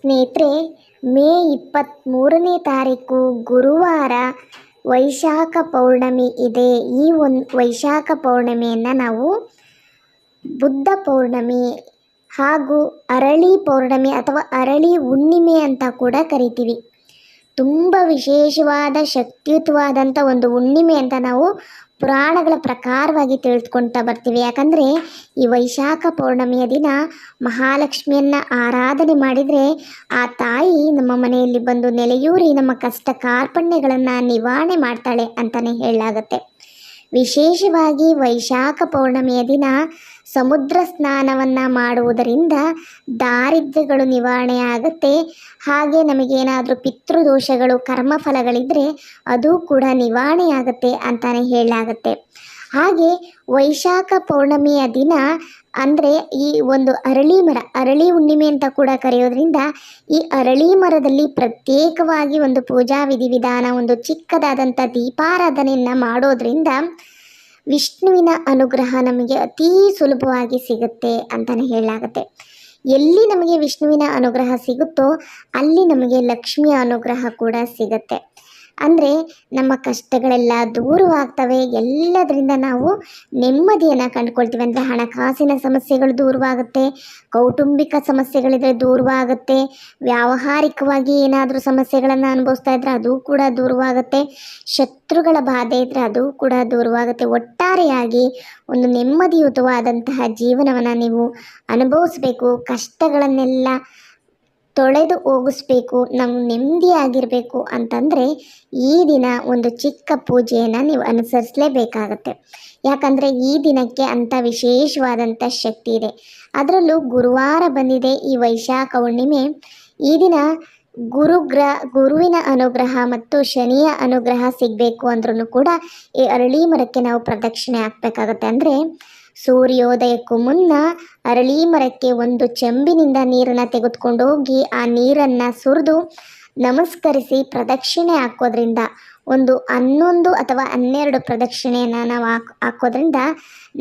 ಸ್ನೇಹಿತರೆ, ಮೇ ಇಪ್ಪತ್ತ್ಮೂರನೇ ತಾರೀಕು ಗುರುವಾರ ವೈಶಾಖ ಪೌರ್ಣಮಿ ಇದೆ. ಈ ಒಂದು ವೈಶಾಖ ಪೌರ್ಣಮಿಯನ್ನು ನಾವು ಬುದ್ಧ ಪೌರ್ಣಮಿ ಹಾಗೂ ಅರಳಿ ಪೌರ್ಣಮಿ ಅಥವಾ ಅರಳಿ ಹುಣ್ಣಿಮೆ ಅಂತ ಕೂಡ ಕರಿತೀವಿ. ತುಂಬ ವಿಶೇಷವಾದ ಶಕ್ತಿಯುತವಾದಂಥ ಒಂದು ಹುಣ್ಣಿಮೆ ಅಂತ ನಾವು ಪುರಾಣಗಳ ಪ್ರಕಾರವಾಗಿ ತಿಳಿದುಕೊಳ್ತಾ ಬರ್ತೀವಿ. ಯಾಕಂದರೆ ಈ ವೈಶಾಖ ಪೌರ್ಣಮಿಯ ದಿನ ಮಹಾಲಕ್ಷ್ಮಿಯನ್ನು ಆರಾಧನೆ ಮಾಡಿದರೆ ಆ ತಾಯಿ ನಮ್ಮ ಮನೆಯಲ್ಲಿ ಬಂದು ನೆಲೆಯೂರಿ ನಮ್ಮ ಕಷ್ಟ ಕಾರ್ಪಣ್ಯಗಳನ್ನು ನಿವಾರಣೆ ಮಾಡ್ತಾಳೆ ಅಂತಲೇ ಹೇಳಲಾಗುತ್ತೆ. ವಿಶೇಷವಾಗಿ ವೈಶಾಖ ಪೌರ್ಣಮಿಯ ದಿನ ಸಮುದ್ರ ಸ್ನಾನವನ್ನು ಮಾಡುವುದರಿಂದ ದಾರಿದ್ರ್ಯಗಳು ನಿವಾರಣೆ ಆಗುತ್ತೆ. ಹಾಗೆ ನಮಗೇನಾದರೂ ಪಿತೃದೋಷಗಳು ಕರ್ಮಫಲಗಳಿದ್ದರೆ ಅದು ಕೂಡ ನಿವಾರಣೆ ಆಗುತ್ತೆ ಅಂತಲೇ ಹೇಳಲಾಗುತ್ತೆ. ಹಾಗೆ ವೈಶಾಖ ಪೌರ್ಣಮಿಯ ದಿನ ಅಂದರೆ ಈ ಒಂದು ಅರಳಿ ಮರ, ಅರಳಿ ಹುಣ್ಣಿಮೆ ಅಂತ ಕೂಡ ಕರೆಯೋದ್ರಿಂದ ಈ ಅರಳಿ ಮರದಲ್ಲಿ ಪ್ರತ್ಯೇಕವಾಗಿ ಒಂದು ಪೂಜಾ ವಿಧಿವಿಧಾನ, ಒಂದು ಚಿಕ್ಕದಾದಂಥ ದೀಪಾರಾಧನೆಯನ್ನು ಮಾಡೋದ್ರಿಂದ ವಿಷ್ಣುವಿನ ಅನುಗ್ರಹ ನಮಗೆ ಅತೀ ಸುಲಭವಾಗಿ ಸಿಗುತ್ತೆ ಅಂತಲೇ ಹೇಳಲಾಗುತ್ತೆ. ಎಲ್ಲಿ ನಮಗೆ ವಿಷ್ಣುವಿನ ಅನುಗ್ರಹ ಸಿಗುತ್ತೋ ಅಲ್ಲಿ ನಮಗೆ ಲಕ್ಷ್ಮಿಯ ಅನುಗ್ರಹ ಕೂಡ ಸಿಗುತ್ತೆ. ಅಂದರೆ ನಮ್ಮ ಕಷ್ಟಗಳೆಲ್ಲ ದೂರವಾಗ್ತವೆ. ಎಲ್ಲದರಿಂದ ನಾವು ನೆಮ್ಮದಿಯನ್ನು ಕಂಡುಕೊಳ್ತೀವಿ. ಅಂದರೆ ಹಣಕಾಸಿನ ಸಮಸ್ಯೆಗಳು ದೂರವಾಗುತ್ತೆ, ಕೌಟುಂಬಿಕ ಸಮಸ್ಯೆಗಳಿದ್ರೆ ದೂರವಾಗುತ್ತೆ, ವ್ಯಾವಹಾರಿಕವಾಗಿ ಏನಾದರೂ ಸಮಸ್ಯೆಗಳನ್ನು ಅನುಭವಿಸ್ತಾ ಇದ್ದರೆ ಅದು ಕೂಡ ದೂರವಾಗುತ್ತೆ, ಶತ್ರುಗಳ ಬಾಧೆ ಇದ್ದರೆ ಅದು ಕೂಡ ದೂರವಾಗುತ್ತೆ. ಒಟ್ಟಾರೆಯಾಗಿ ಒಂದು ನೆಮ್ಮದಿಯುತವಾದಂತಹ ಜೀವನವನ್ನು ನೀವು ಅನುಭವಿಸ್ಬೇಕು. ಕಷ್ಟಗಳನ್ನೆಲ್ಲ ತೊಳೆದು ಹೋಗಿಸ್ಬೇಕು ನಾವು ನೆಮ್ಮದಿಯಾಗಿರಬೇಕು ಅಂತಂದರೆ ಈ ದಿನ ಒಂದು ಚಿಕ್ಕ ಪೂಜೆಯನ್ನು ನೀವು ಅನುಸರಿಸಲೇಬೇಕಾಗತ್ತೆ. ಯಾಕಂದರೆ ಈ ದಿನಕ್ಕೆ ಅಂಥ ವಿಶೇಷವಾದಂಥ ಶಕ್ತಿ ಇದೆ. ಅದರಲ್ಲೂ ಗುರುವಾರ ಬಂದಿದೆ ಈ ವೈಶಾಖ ಹುಣ್ಣಿಮೆ. ಈ ದಿನ ಗುರುಗ್ರ, ಗುರುವಿನ ಅನುಗ್ರಹ ಮತ್ತು ಶನಿಯ ಅನುಗ್ರಹ ಸಿಗಬೇಕು ಅಂದ್ರೂ ಕೂಡ ಈ ಅರಳಿ ಮರಕ್ಕೆ ನಾವು ಪ್ರದಕ್ಷಿಣೆ ಹಾಕಬೇಕಾಗತ್ತೆ. ಅಂದರೆ ಸೂರ್ಯೋದಯಕ್ಕೂ ಮುನ್ನ ಅರಳಿ ಮರಕ್ಕೆ ಒಂದು ಚೆಂಬಿನಿಂದ ನೀರನ್ನು ತೆಗೆದುಕೊಂಡು ಹೋಗಿ ಆ ನೀರನ್ನು ಸುರಿದು ನಮಸ್ಕರಿಸಿ ಪ್ರದಕ್ಷಿಣೆ ಹಾಕೋದ್ರಿಂದ, ಒಂದು ಹನ್ನೊಂದು ಅಥವಾ ಹನ್ನೆರಡು ಪ್ರದಕ್ಷಿಣೆಯನ್ನು ನಾವು ಹಾಕ್, ಹಾಕೋದ್ರಿಂದ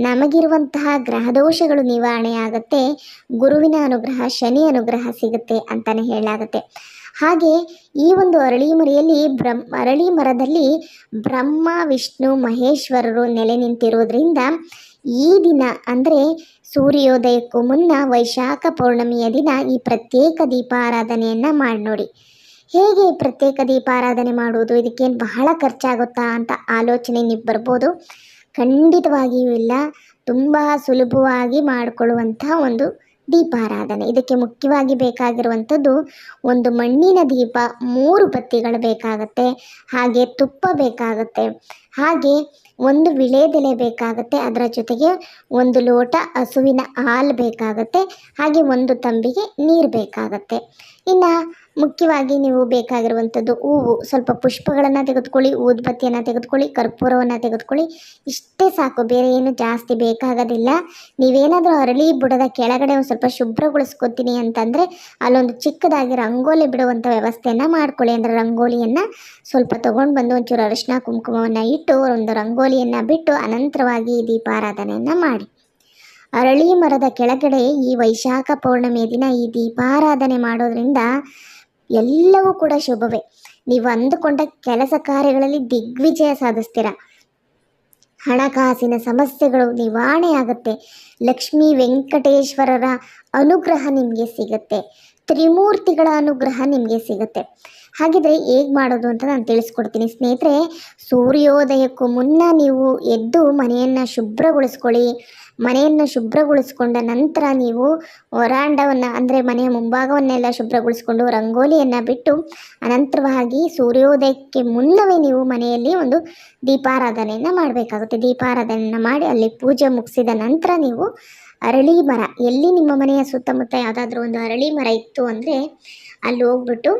ನಮಗಿರುವಂತಹ ಗ್ರಹದೋಷಗಳು ನಿವಾರಣೆ ಆಗುತ್ತೆ, ಗುರುವಿನ ಅನುಗ್ರಹ, ಶನಿ ಅನುಗ್ರಹ ಸಿಗುತ್ತೆ ಅಂತಲೇ ಹೇಳಲಾಗುತ್ತೆ. ಹಾಗೆ ಈ ಒಂದು ಅರಳಿ ಮರೆಯಲ್ಲಿ ಬ್ರಹ್ಮ ಅರಳಿ ಮರದಲ್ಲಿ ಬ್ರಹ್ಮ, ವಿಷ್ಣು, ಮಹೇಶ್ವರರು ನೆಲೆ ನಿಂತಿರೋದ್ರಿಂದ ಈ ದಿನ ಅಂದರೆ ಸೂರ್ಯೋದಯಕ್ಕೂ ಮುನ್ನ ವೈಶಾಖ ಪೌರ್ಣಮಿಯ ದಿನ ಈ ಪ್ರತ್ಯೇಕ ದೀಪಾರಾಧನೆಯನ್ನು ಮಾಡಿ ನೋಡಿ. ಹೇಗೆ ಪ್ರತ್ಯೇಕ ದೀಪಾರಾಧನೆ ಮಾಡುವುದು? ಇದಕ್ಕೇನು ಬಹಳ ಖರ್ಚಾಗುತ್ತಾ ಅಂತ ಆಲೋಚನೆ ನೀವು ಬರ್ಬೋದು. ಖಂಡಿತವಾಗಿಯೂ ಇಲ್ಲ. ತುಂಬ ಸುಲಭವಾಗಿ ಮಾಡಿಕೊಳ್ಳುವಂಥ ಒಂದು ದೀಪಾರಾಧನೆ. ಇದಕ್ಕೆ ಮುಖ್ಯವಾಗಿ ಬೇಕಾಗಿರುವಂಥದ್ದು ಒಂದು ಮಣ್ಣಿನ ದೀಪ, ಮೂರು ಬತ್ತಿಗಳು ಬೇಕಾಗುತ್ತೆ, ಹಾಗೆ ತುಪ್ಪ ಬೇಕಾಗುತ್ತೆ. ಹಾಗೆ ಒಂದು ವಿಳೆದೆಲೆ ಬೇಕಾಗುತ್ತೆ. ಅದರ ಜೊತೆಗೆ ಒಂದು ಲೋಟ ಹಸುವಿನ ಹಾಲು ಬೇಕಾಗುತ್ತೆ. ಹಾಗೆ ಒಂದು ತಂಬಿಗೆ ನೀರು ಬೇಕಾಗುತ್ತೆ. ಇನ್ನು ಮುಖ್ಯವಾಗಿ ನೀವು ಬೇಕಾಗಿರುವಂಥದ್ದು ಹೂವು, ಸ್ವಲ್ಪ ಪುಷ್ಪಗಳನ್ನು ತೆಗೆದುಕೊಳ್ಳಿ, ಊದ್ಬತ್ತಿಯನ್ನು ತೆಗೆದುಕೊಳ್ಳಿ, ಕರ್ಪೂರವನ್ನು ತೆಗೆದುಕೊಳ್ಳಿ. ಇಷ್ಟೇ ಸಾಕು, ಬೇರೆ ಏನು ಜಾಸ್ತಿ ಬೇಕಾಗೋದಿಲ್ಲ. ನೀವೇನಾದರೂ ಅರಳಿ ಬುಡದ ಕೆಳಗಡೆ ಒಂದು ಸ್ವಲ್ಪ ಶುಭ್ರಗೊಳಿಸ್ಕೊತೀನಿ ಅಂತಂದರೆ ಅಲ್ಲೊಂದು ಚಿಕ್ಕದಾಗಿ ರಂಗೋಲಿ ಬಿಡುವಂಥ ವ್ಯವಸ್ಥೆಯನ್ನು ಮಾಡ್ಕೊಳ್ಳಿ. ಅಂದರೆ ರಂಗೋಲಿಯನ್ನು ಸ್ವಲ್ಪ ತೊಗೊಂಡು ಬಂದು ಒಂಚೂರು ಅರಿಶಿನ ಕುಂಕುಮವನ್ನು ಇಟ್ಟು ಒಂದು ರಂಗೋಲಿಯನ್ನು ಬಿಟ್ಟು ಅನಂತರವಾಗಿ ದೀಪಾರಾಧನೆಯನ್ನು ಮಾಡಿ. ಅರಳಿ ಮರದ ಕೆಳಗಡೆ ಈ ವೈಶಾಖ ಪೌರ್ಣಮಿಯ ದಿನ ಈ ದೀಪಾರಾಧನೆ ಮಾಡೋದ್ರಿಂದ ಎಲ್ಲವೂ ಕೂಡ ಶುಭವೇ. ನೀವು ಅಂದುಕೊಂಡ ಕೆಲಸ ಕಾರ್ಯಗಳಲ್ಲಿ ದಿಗ್ವಿಜಯ ಸಾಧಿಸ್ತೀರ? ಹಣಕಾಸಿನ ಸಮಸ್ಯೆಗಳು ನಿವಾರಣೆ ಆಗುತ್ತೆ ಲಕ್ಷ್ಮೀ ವೆಂಕಟೇಶ್ವರರ ಅನುಗ್ರಹ ನಿಮಗೆ ಸಿಗುತ್ತೆ. ತ್ರಿಮೂರ್ತಿಗಳ ಅನುಗ್ರಹ ನಿಮಗೆ ಸಿಗುತ್ತೆ. ಹಾಗಿದ್ರೆ ಹೇಗೆ ಮಾಡೋದು ಅಂತ ನಾನು ತಿಳಿಸ್ಕೊಡ್ತೀನಿ. ಸ್ನೇಹಿತರೆ, ಸೂರ್ಯೋದಯಕ್ಕೂ ಮುನ್ನ ನೀವು ಎದ್ದು ಮನೆಯನ್ನು ಶುಭ್ರಗೊಳಿಸ್ಕೊಳ್ಳಿ. ಮನೆಯನ್ನು ಶುಭ್ರಗೊಳಿಸ್ಕೊಂಡ ನಂತರ ನೀವು ಹೊರಾಂಡವನ್ನು ಅಂದರೆ ಮನೆಯ ಮುಂಭಾಗವನ್ನೆಲ್ಲ ಶುಭ್ರಗೊಳಿಸ್ಕೊಂಡು ರಂಗೋಲಿಯನ್ನು ಬಿಟ್ಟು ಅನಂತರವಾಗಿ ಸೂರ್ಯೋದಯಕ್ಕೆ ಮುನ್ನವೇ ನೀವು ಮನೆಯಲ್ಲಿ ಒಂದು ದೀಪಾರಾಧನೆಯನ್ನು ಮಾಡಬೇಕಾಗುತ್ತೆ. ದೀಪಾರಾಧನೆಯನ್ನು ಮಾಡಿ ಅಲ್ಲಿ ಪೂಜೆ ಮುಗಿಸಿದ ನಂತರ ನೀವು ಅರಳಿ ಮರ. ಎಲ್ಲಿ ನಿಮ್ಮ ಮನೆಯ ಸುತ್ತಮುತ್ತ ಯಾವುದಾದ್ರೂ ಒಂದು ಅರಳಿ ಮರ ಇತ್ತು ಅಂದರೆ ಅಲ್ಲಿ ಹೋಗ್ಬಿಟ್ಟು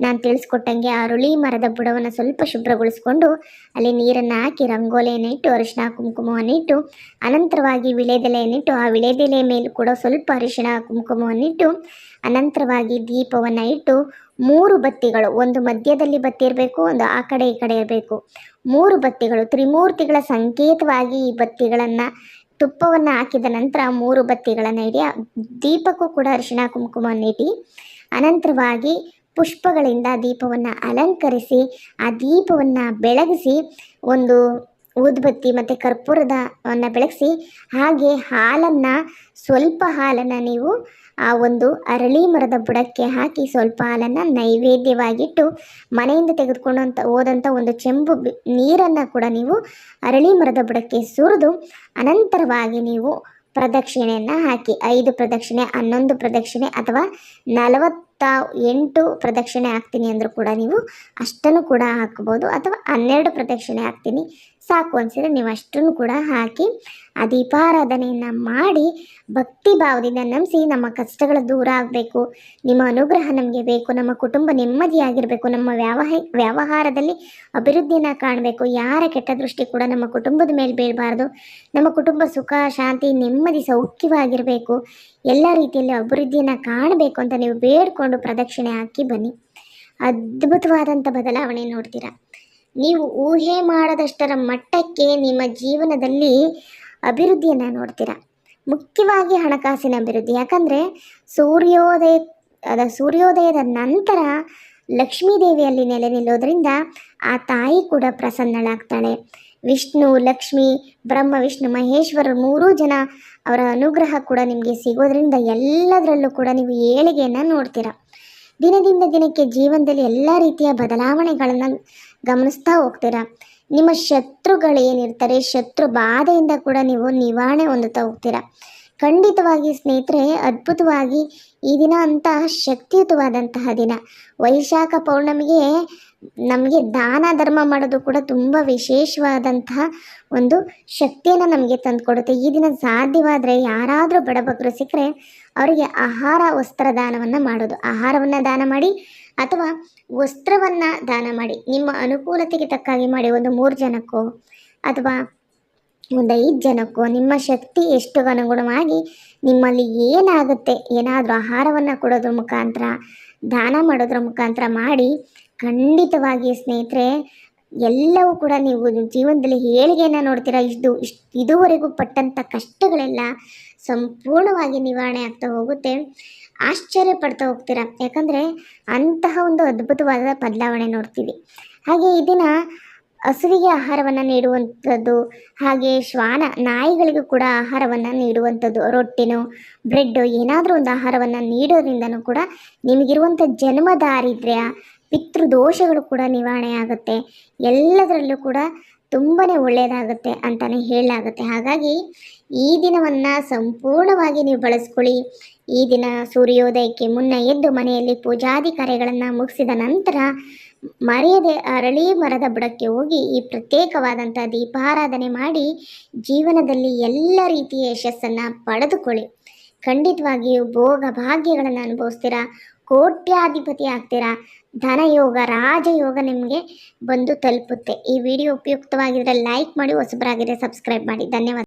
ನಾನು ತಿಳಿಸ್ಕೊಟ್ಟಂಗೆ ಆ ಅರಳಿ ಮರದ ಬುಡವನ್ನು ಸ್ವಲ್ಪ ಶುಭ್ರಗೊಳಿಸ್ಕೊಂಡು ಅಲ್ಲಿ ನೀರನ್ನು ಹಾಕಿ ರಂಗೋಲಿಯನ್ನು ಇಟ್ಟು ಅರಿಶಿನ ಕುಂಕುಮವನ್ನು ಇಟ್ಟು, ಅನಂತರವಾಗಿ ವಿಳೆದೆಲೆಯನ್ನಿಟ್ಟು ಆ ವಿಳೆದೆಲೆ ಮೇಲೆ ಕೂಡ ಸ್ವಲ್ಪ ಅರಿಶಿಣ ಕುಂಕುಮವನ್ನಿಟ್ಟು ಅನಂತರವಾಗಿ ದೀಪವನ್ನು ಇಟ್ಟು ಮೂರು ಬತ್ತಿಗಳು. ಒಂದು ಮಧ್ಯದಲ್ಲಿ ಬತ್ತಿ ಇರಬೇಕು, ಒಂದು ಆ ಕಡೆ ಈ ಕಡೆ ಇರಬೇಕು. ಮೂರು ಬತ್ತಿಗಳು. ತ್ರಿಮೂರ್ತಿಗಳ ಸಂಕೇತವಾಗಿ ಈ ಬತ್ತಿಗಳನ್ನು ತುಪ್ಪವನ್ನು ಹಾಕಿದ ನಂತರ ಮೂರು ಬತ್ತಿಗಳನ್ನು ಇಡಿ ದೀಪಕ್ಕೂ ಕೂಡ ಅರಿಶಿಣ, ಕುಂಕುಮವನ್ನು ಇಡಿ, ಅನಂತರವಾಗಿ ಪುಷ್ಪಗಳಿಂದ ದೀಪವನ್ನು ಅಲಂಕರಿಸಿ, ಆ ದೀಪವನ್ನು ಬೆಳಗಿಸಿ, ಒಂದು ಊದ್ಬತ್ತಿ ಮತ್ತು ಕರ್ಪೂರದವನ್ನು ಬೆಳಗಿಸಿ, ಹಾಗೆ ಹಾಲನ್ನು, ಸ್ವಲ್ಪ ಹಾಲನ್ನು ನೀವು ಆ ಒಂದು ಅರಳಿ ಮರದ ಬುಡಕ್ಕೆ ಹಾಕಿ ಸ್ವಲ್ಪ ಹಾಲನ್ನು ನೈವೇದ್ಯವಾಗಿಟ್ಟು ಮನೆಯಿಂದ ತೆಗೆದುಕೊಂಡಂಥ ಹೋದಂಥ ಒಂದು ಚೆಂಬು ನೀರನ್ನು ಕೂಡ ನೀವು ಅರಳಿ ಮರದ ಬುಡಕ್ಕೆ ಸುರಿದು ಅನಂತರವಾಗಿ ನೀವು ಪ್ರದಕ್ಷಿಣೆಯನ್ನು ಹಾಕಿ, ಐದು ಪ್ರದಕ್ಷಿಣೆ, ಹನ್ನೊಂದು ಪ್ರದಕ್ಷಿಣೆ ಅಥವಾ ನಲವತ್ತ ಎಂಟು ಪ್ರದಕ್ಷಿಣೆ ಹಾಕ್ತೀನಿ ಅಂದರೂ ಕೂಡ ನೀವು ಅಷ್ಟನ್ನು ಕೂಡ ಹಾಕ್ಬೋದು ಅಥವಾ ಹನ್ನೆರಡು ಪ್ರದಕ್ಷಿಣೆ ಹಾಕ್ತೀನಿ. ಸಾಕು ಅನಿಸಿದ್ರೆ ನೀವು ಅಷ್ಟನ್ನು ಕೂಡ ಹಾಕಿ ಆ ದೀಪಾರಾಧನೆಯನ್ನು ಮಾಡಿ ಭಕ್ತಿ ಭಾವದಿಂದ ನಂಬಿಸಿ ನಮ್ಮ ಕಷ್ಟಗಳು ದೂರ ಆಗಬೇಕು, ನಿಮ್ಮ ಅನುಗ್ರಹ ನಮಗೆ ಬೇಕು, ನಮ್ಮ ಕುಟುಂಬ ನೆಮ್ಮದಿಯಾಗಿರಬೇಕು, ನಮ್ಮ ವ್ಯವಹ, ವ್ಯವಹಾರದಲ್ಲಿ ಅಭಿವೃದ್ಧಿಯನ್ನು ಕಾಣಬೇಕು, ಯಾರ ಕೆಟ್ಟ ದೃಷ್ಟಿ ಕೂಡ ನಮ್ಮ ಕುಟುಂಬದ ಮೇಲೆ ಬೀಳಬಾರ್ದು, ನಮ್ಮ ಕುಟುಂಬ ಸುಖ, ಶಾಂತಿ, ನೆಮ್ಮದಿ, ಸೌಖ್ಯವಾಗಿರಬೇಕು, ಎಲ್ಲ ರೀತಿಯಲ್ಲಿ ಅಭಿವೃದ್ಧಿಯನ್ನು ಕಾಣಬೇಕು ಅಂತ ನೀವು ಬೇಡಿಕೊಂಡು ಪ್ರದಕ್ಷಿಣೆ ಹಾಕಿ ಬನ್ನಿ. ಅದ್ಭುತವಾದಂಥ ಬದಲಾವಣೆ ನೋಡ್ತೀರಾ? ನೀವು ಊಹೆ ಮಾಡದಷ್ಟರ ಮಟ್ಟಕ್ಕೆ ನಿಮ್ಮ ಜೀವನದಲ್ಲಿ ಅಭಿವೃದ್ಧಿಯನ್ನು ನೋಡ್ತೀರಾ? ಮುಖ್ಯವಾಗಿ ಹಣಕಾಸಿನ ಅಭಿವೃದ್ಧಿ. ಯಾಕಂದರೆ ಸೂರ್ಯೋದಯ, ಅದ ಸೂರ್ಯೋದಯದ ನಂತರ ಲಕ್ಷ್ಮೀ ದೇವಿಯಲ್ಲಿ ನೆಲೆ ನಿಲ್ಲೋದ್ರಿಂದ ಆ ತಾಯಿ ಕೂಡ ಪ್ರಸನ್ನಳಾಗ್ತಾಳೆ. ವಿಷ್ಣು, ಲಕ್ಷ್ಮಿ, ಬ್ರಹ್ಮ, ವಿಷ್ಣು, ಮಹೇಶ್ವರ ಮೂರೂ ಜನ ಅವರ ಅನುಗ್ರಹ ಕೂಡ ನಿಮಗೆ ಸಿಗೋದ್ರಿಂದ ಎಲ್ಲದರಲ್ಲೂ ಕೂಡ ನೀವು ಏಳಿಗೆಯನ್ನು ನೋಡ್ತೀರಾ. ದಿನದಿಂದ ದಿನಕ್ಕೆ ಜೀವನದಲ್ಲಿ ಎಲ್ಲ ರೀತಿಯ ಬದಲಾವಣೆಗಳನ್ನು ಗಮನಿಸ್ತಾ ಹೋಗ್ತೀರಾ? ನಿಮ್ಮ ಶತ್ರುಗಳು ಏನಿರ್ತಾರೆ, ಶತ್ರು ಬಾಧೆಯಿಂದ ಕೂಡ ನೀವು ನಿವಾರಣೆ ಹೊಂದುತ್ತಾ ಹೋಗ್ತೀರಾ? ಖಂಡಿತವಾಗಿ ಸ್ನೇಹಿತರೆ, ಅದ್ಭುತವಾಗಿ ಈ ದಿನ ಅಂತ ಶಕ್ತಿಯುತವಾದಂತಹ ದಿನ. ವೈಶಾಖ ಪೌರ್ಣಮಿಗೆ ನಮಗೆ ದಾನ ಧರ್ಮ ಮಾಡೋದು ಕೂಡ ತುಂಬ ವಿಶೇಷವಾದಂತಹ ಒಂದು ಶಕ್ತಿಯನ್ನು ನಮಗೆ ತಂದುಕೊಡುತ್ತೆ. ಈ ದಿನ ಸಾಧ್ಯವಾದರೆ ಯಾರಾದರೂ ಬಡಬಗ್ರು ಸಿಕ್ಕರೆ ಅವರಿಗೆ ಆಹಾರ, ವಸ್ತ್ರ ದಾನವನ್ನು ಮಾಡೋದು. ಆಹಾರವನ್ನು ದಾನ ಮಾಡಿ ಅಥವಾ ವಸ್ತ್ರವನ್ನು ದಾನ ಮಾಡಿ. ನಿಮ್ಮ ಅನುಕೂಲತೆಗೆ ತಕ್ಕಾಗಿ ಮಾಡಿ. ಒಂದು ಮೂರು ಜನಕ್ಕೋ ಅಥವಾ ಒಂದು ಐದು ಜನಕ್ಕೋ ನಿಮ್ಮ ಶಕ್ತಿ ಎಷ್ಟು ಅನುಗುಣವಾಗಿ ನಿಮ್ಮಲ್ಲಿ ಏನಾಗುತ್ತೆ? ಏನಾದರೂ ಆಹಾರವನ್ನು ಕೊಡೋದ್ರ ಮುಖಾಂತರ, ದಾನ ಮಾಡೋದ್ರ ಮುಖಾಂತರ ಮಾಡಿ ಖಂಡಿತವಾಗಿ ಸ್ನೇಹಿತರೆ, ಎಲ್ಲವೂ ಕೂಡ ನೀವು ಜೀವನದಲ್ಲಿ ಹೇಳಿಗೆಯನ್ನು ನೋಡ್ತೀರಾ? ಇಷ್ಟು ಇಷ್ಟು ಇದುವರೆಗೂ ಪಟ್ಟಂಥ ಕಷ್ಟಗಳೆಲ್ಲ ಸಂಪೂರ್ಣವಾಗಿ ನಿವಾರಣೆ ಆಗ್ತಾ ಹೋಗುತ್ತೆ. ಆಶ್ಚರ್ಯ ಪಡ್ತಾ ಹೋಗ್ತೀರಾ? ಯಾಕಂದರೆ ಅಂತಹ ಒಂದು ಅದ್ಭುತವಾದ ಬದಲಾವಣೆ ನೋಡ್ತೀವಿ. ಹಾಗೆ ಈ ದಿನ ಹಸುವಿಗೆ ಆಹಾರವನ್ನು ನೀಡುವಂಥದ್ದು, ಹಾಗೆ ಶ್ವಾನ, ನಾಯಿಗಳಿಗೂ ಕೂಡ ಆಹಾರವನ್ನು ನೀಡುವಂಥದ್ದು, ರೊಟ್ಟಿನೋ, ಬ್ರೆಡ್ಡು ಏನಾದರೂ ಒಂದು ಆಹಾರವನ್ನು ನೀಡೋದ್ರಿಂದನೂ ಕೂಡ ನಿಮಗಿರುವಂಥ ಜನ್ಮ ದಾರಿದ್ರ್ಯ ಪಿತೃದೋಷಗಳು ಕೂಡ ನಿವಾರಣೆ ಆಗುತ್ತೆ. ಎಲ್ಲದರಲ್ಲೂ ಕೂಡ ತುಂಬಾ ಒಳ್ಳೆಯದಾಗುತ್ತೆ ಅಂತಲೇ ಹೇಳಲಾಗುತ್ತೆ. ಹಾಗಾಗಿ ಈ ದಿನವನ್ನು ಸಂಪೂರ್ಣವಾಗಿ ನೀವು ಬಳಸ್ಕೊಳ್ಳಿ. ಈ ದಿನ ಸೂರ್ಯೋದಯಕ್ಕೆ ಮುನ್ನ ಎದ್ದು ಮನೆಯಲ್ಲಿ ಪೂಜಾದಿ ಕಾರ್ಯಗಳನ್ನು ಮುಗಿಸಿದ ನಂತರ ಮರೆಯದೆ ಅರಳಿ ಮರದ ಬುಡಕ್ಕೆ ಹೋಗಿ ಈ ಪ್ರತ್ಯೇಕವಾದಂಥ ದೀಪಾರಾಧನೆ ಮಾಡಿ ಜೀವನದಲ್ಲಿ ಎಲ್ಲ ರೀತಿಯ ಯಶಸ್ಸನ್ನು ಪಡೆದುಕೊಳ್ಳಿ. ಖಂಡಿತವಾಗಿಯೂ ಭೋಗ ಭಾಗ್ಯಗಳನ್ನು ಅನುಭವಿಸ್ತೀರಾ? ಕೋಟ್ಯಾಧಿಪತಿ ಆಗ್ತೀರಾ? ಧನಯೋಗ, ರಾಜಯೋಗ ನಿಮಗೆ ಬಂದು ತಲುಪುತ್ತೆ. ಈ ವಿಡಿಯೋ ಉಪಯುಕ್ತವಾಗಿದ್ದರೆ ಲೈಕ್ ಮಾಡಿ ಹೊಸಬರಾಗಿದ್ದರೆ ಸಬ್ಸ್ಕ್ರೈಬ್ ಮಾಡಿ. ಧನ್ಯವಾದ.